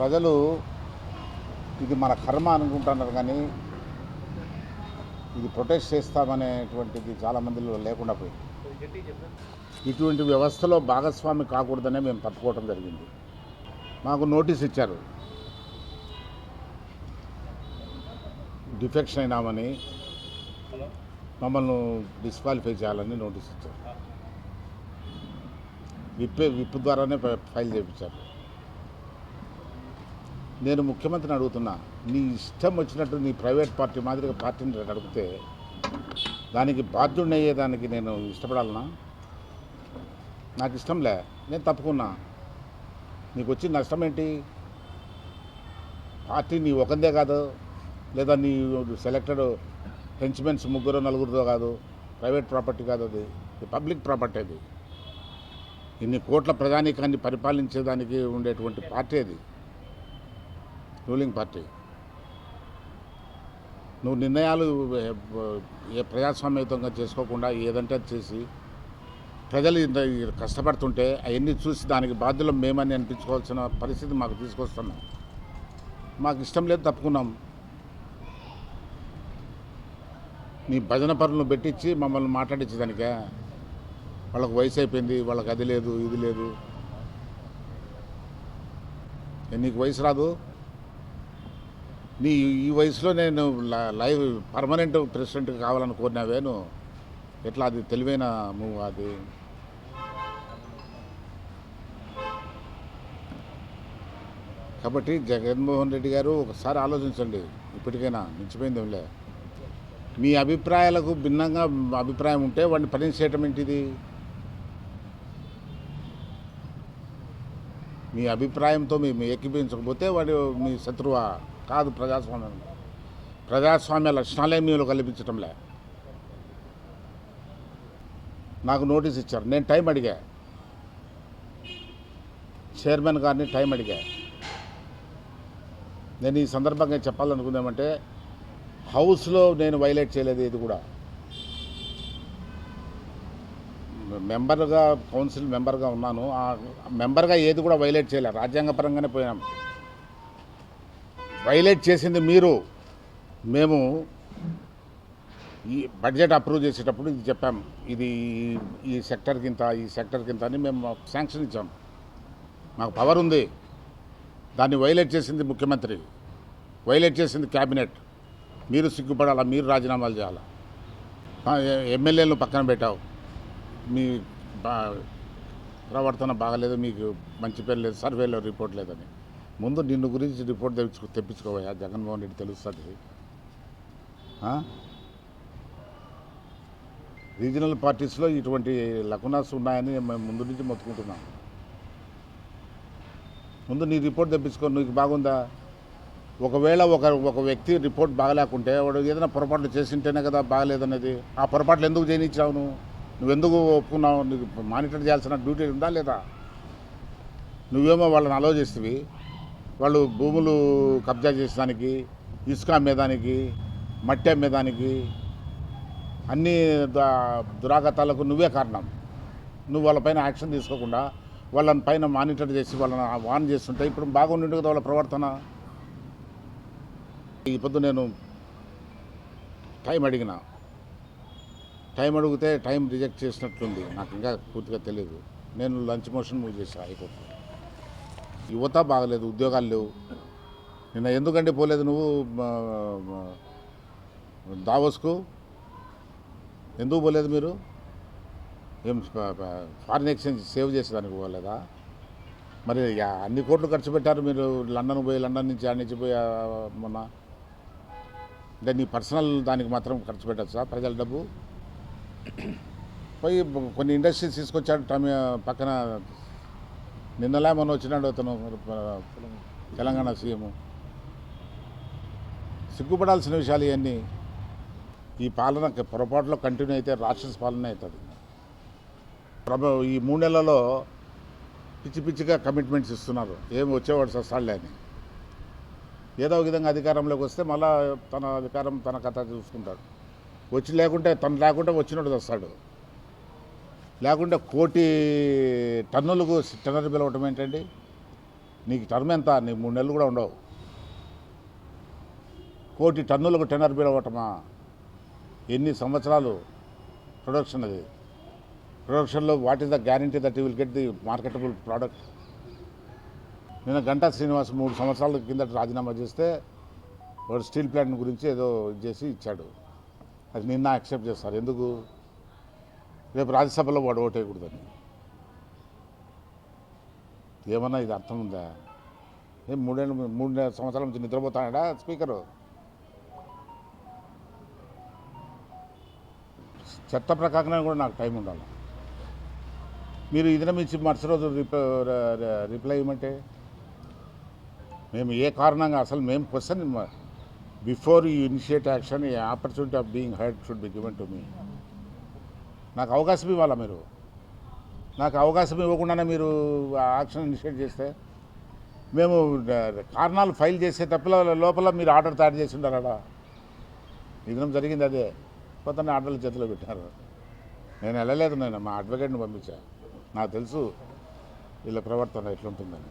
ప్రజలు ఇది మన కర్మ అనుకుంటున్నారు కానీ ఇది ప్రొటెస్ట్ చేస్తామనేటువంటిది చాలా మందిలో లేకుండా పోయింది. ఇటువంటి వ్యవస్థలో భాగస్వామి కాకూడదనే మేము పట్టుకోవడం జరిగింది. మాకు నోటీస్ ఇచ్చారు. డిఫెక్షన్ అయినామని మమ్మల్ని డిస్క్వాలిఫై చేయాలని నోటీస్ ఇచ్చారు. విప్పే విప్ ద్వారానే ఫై- ఫైల్ చేయించారు. నేను ముఖ్యమంత్రిని అడుగుతున్నా నీ ఇష్టం వచ్చినట్టు నీ ప్రైవేట్ పార్టీ మాదిరిగా పార్టీని అడిగితే దానికి బాధ్యుడినయ్యేదానికి నేను ఇష్టపడాలనా? నాకు ఇష్టంలే నేను తప్పుకున్నా. నీకు వచ్చిన నష్టం ఏంటి? పార్టీ నీ ఒకందే కాదు లేదా నీ సెలెక్టెడ్ హెంచ్మెన్స్ ముగ్గురు నలుగురితో కాదు ప్రైవేట్ ప్రాపర్టీ కాదు అది పబ్లిక్ ప్రాపర్టీ అది. ఇన్ని కోట్ల ప్రజానీకాన్ని పరిపాలించేదానికి ఉండేటువంటి పార్టీ అది. Ruling party. నువ్వు నిర్ణయాలు ఏ- ప్రజాస్వామ్యతంగా చేసుకోకుండా ఏదంటే అది చేసి ప్రజలు ఇంత కష్టపడుతుంటే అవన్నీ చూసి దానికి బాధ్యులు మేమని అనిపించుకోవాల్సిన పరిస్థితి మాకు తీసుకొస్తున్నాం. మాకు ఇష్టం లేదు తప్పుకున్నాం. నీ భజన పనులు పెట్టించి మమ్మల్ని మాట్లాడించేదానికే వాళ్ళకు వయసు అయిపోయింది వాళ్ళకి అది లేదు ఇది లేదు. నీకు వయసు రాదు? నీ ఈ వయసులో నేను ల- లైవ్ పర్మనెంట్ ప్రెసిడెంట్ కావాలని కోరినావే నువ్వు ఎట్లా అది తెలివైన మూవ్ అది? కాబట్టి జగన్మోహన్ రెడ్డి గారు ఒకసారి ఆలోచించండి. ఇప్పటికైనా మించిపోయిందేంలే. మీ అభిప్రాయాలకు భిన్నంగా అభిప్రాయం ఉంటే వాడిని పని చేయటం ఏంటిది? మీ అభిప్రాయంతో మేము ఏకీభవించకపోతే వాడు మీ శత్రువా కాదు ప్రజాస్వామ్యం. ప్రజాస్వామ్య లక్షణాలే మీరు కల్పించటంలే. నాకు నోటీస్ ఇచ్చారు. నేను టైం అడిగా. చైర్మన్ గారిని టైం అడిగా. నేను ఈ సందర్భంగా చెప్పాలనుకుందామంటే హౌస్లో నేను వైలేట్ చేయలేదు ఇది కూడా. మెంబర్గా కౌన్సిల్ మెంబర్గా ఉన్నాను. ఆ మెంబర్గా ఏది కూడా వైలేట్ చేయలేదు రాజ్యాంగపరంగానే పోయినాం. వైలేట్ చేసింది మీరు. మేము ఈ బడ్జెట్ అప్రూవ్ చేసేటప్పుడు ఇది చెప్పాం. ఇది ఈ- సెక్టర్ కింద ఇంత ఈ సెక్టర్ కింద అని మేము శాంక్షన్ ఇచ్చాం. మాకు పవర్ ఉంది. దాన్ని వైలేట్ చేసింది ముఖ్యమంత్రి. వైలేట్ చేసింది క్యాబినెట్. మీరు సిగ్గుపడాలా? మీరు రాజీనామాలు చేయాలా? ఎమ్మెల్యేలను పక్కన పెట్టావు. మీ బా ప్రవర్తన బాగలేదు మీకు మంచి పేరు లేదు సర్వేలో రిపోర్ట్ లేదని. ముందు నిన్ను గురించి రిపోర్ట్ తెప్పించుకో తెప్పించుకోవయా జగన్మోహన్ రెడ్డి తెలుస్తుంది. రీజనల్ పార్టీస్లో ఇటువంటి లకునాస్ ఉన్నాయని మేము ముందు నుంచి మొత్తుకుంటున్నాం. ముందు నీ రిపోర్ట్ తెప్పించుకో నీకు బాగుందా? ఒకవేళ ఒక ఒక వ్యక్తి రిపోర్ట్ బాగలేకుంటే వాడు ఏదైనా పొరపాట్లు చేసింటేనే కదా బాగలేదనేది. ఆ పొరపాట్లు ఎందుకు చేయనిచ్చావు నువ్వు? నువ్వెందుకు ఒప్పుకున్నావు? నీకు మానిటర్ చేయాల్సిన డ్యూటీ ఉందా లేదా? నువ్వేమో వాళ్ళని అలో చేస్తేవి వాళ్ళు భూములు కబ్జా చేసేదానికి ఇసుక అమ్మేదానికి మట్టి అమ్మేదానికి అన్ని దురాగతాలకు నువ్వే కారణం. నువ్వు వాళ్ళపైన యాక్షన్ తీసుకోకుండా వాళ్ళని పైన మానిటర్ చేసి వాళ్ళని వాన్ చేస్తుంటే ఇప్పుడు బాగుండి కదా వాళ్ళ ప్రవర్తన? ఈ పొద్దు నేను టైం అడిగిన. టైం అడిగితే టైం రిజెక్ట్ చేసినట్లుంది. నాకు ఇంకా పూర్తిగా తెలియదు నేను లంచ్ మోషన్ మూవ్ చేశాను హైకోర్టు యువత బాగలేదు ఉద్యోగాలు లేవు. నిన్న ఎందుకంటే పోలేదు నువ్వు? దావోస్కు? ఎందుకు పోలేదు మీరు? ఏం ఫారిన్ ఎక్స్చేంజ్ సేవ్ చేసేదానికి పోలేదా? మరి అన్ని కోట్లు ఖర్చు పెట్టారు మీరు. లండన్ పోయి లండన్ నుంచి ఆడ నుంచి పోయి మొన్న. అంటే నీ పర్సనల్ దానికి మాత్రం ఖర్చు పెట్టచ్చా ప్రజల డబ్బు? పోయి కొన్ని ఇండస్ట్రీస్ తీసుకొచ్చాడు టమి పక్కన నిన్నలా మొన్న వచ్చినాడు అతను తెలంగాణ సీఎం. సిగ్గుపడాల్సిన విషయాలు ఇవన్నీ. ఈ పాలన పొరపాటులో కంటిన్యూ అయితే రాక్షస పాలన అవుతుంది. ప్రభ ఈ మూడు నెలలలో పిచ్చి పిచ్చిగా కమిట్మెంట్స్ ఇస్తున్నారు. ఏం వచ్చేవాడు సస్తాడులే అని. ఏదో ఒక విధంగా అధికారంలోకి వస్తే మళ్ళా తన అధికారం తన కథ చూసుకుంటాడు. వచ్చి లేకుంటే తను లేకుండా వచ్చినట్టు వస్తాడు. లేకుంటే కోటి టన్నులకు టన్నులు పిలవటం ఏంటండి? నీకు టర్మ్ ఎంత? నీకు మూడు నెలలు కూడా ఉండవు. కోటి టన్నులకు టెన్నర్ బిల్ అవ్వటమా ఎన్ని సంవత్సరాలు ప్రొడక్షన్ అది? ప్రొడక్షన్లో what is the guarantee that you will get the marketable product? నిన్న గంటా శ్రీనివాస్ మూడు సంవత్సరాల కిందట రాజీనామా చేస్తే వాడు స్టీల్ ప్లాంట్ గురించి ఏదో ఇది చేసి ఇచ్చాడు. అది నిన్న యాక్సెప్ట్ చేస్తారు. ఎందుకు? రేపు రాజ్యసభలో వాడు ఓటేయకూడదని. ఏమన్నా ఇది అర్థం ఉందా? ఏం మూడేళ్ళు మూడు సంవత్సరాల నుంచి నిద్రపోతాడా స్పీకరు? చట్ట ప్రకారంగా కూడా నాకు టైం ఉండాలి. మీరు ఇదిన మించి మరుసటి రోజు రిప్లై రిప్లై ఇవ్వమంటే? మేము ఏ కారణంగా అసలు మేము question before you initiate action a opportunity of being heard should be given to me నాకు అవకాశం ఇవ్వాలా మీరు? నాకు అవకాశం ఇవ్వకుండానే మీరు యాక్షన్ ఇనిషియేట్ చేస్తే? మేము కారణాలు ఫైల్ చేసే తప్పుల లోపల మీరు ఆర్డర్ తయారు చేసి ఉండాలడా నిజం జరిగింది అదే. కొత్తనే ఆర్డర్లు చేతిలో పెట్టారు. నేను వెళ్ళలేదు నేను మా అడ్వకేట్ని పంపించా. నాకు తెలుసు వీళ్ళ ప్రవర్తన ఎట్లుంటుందని.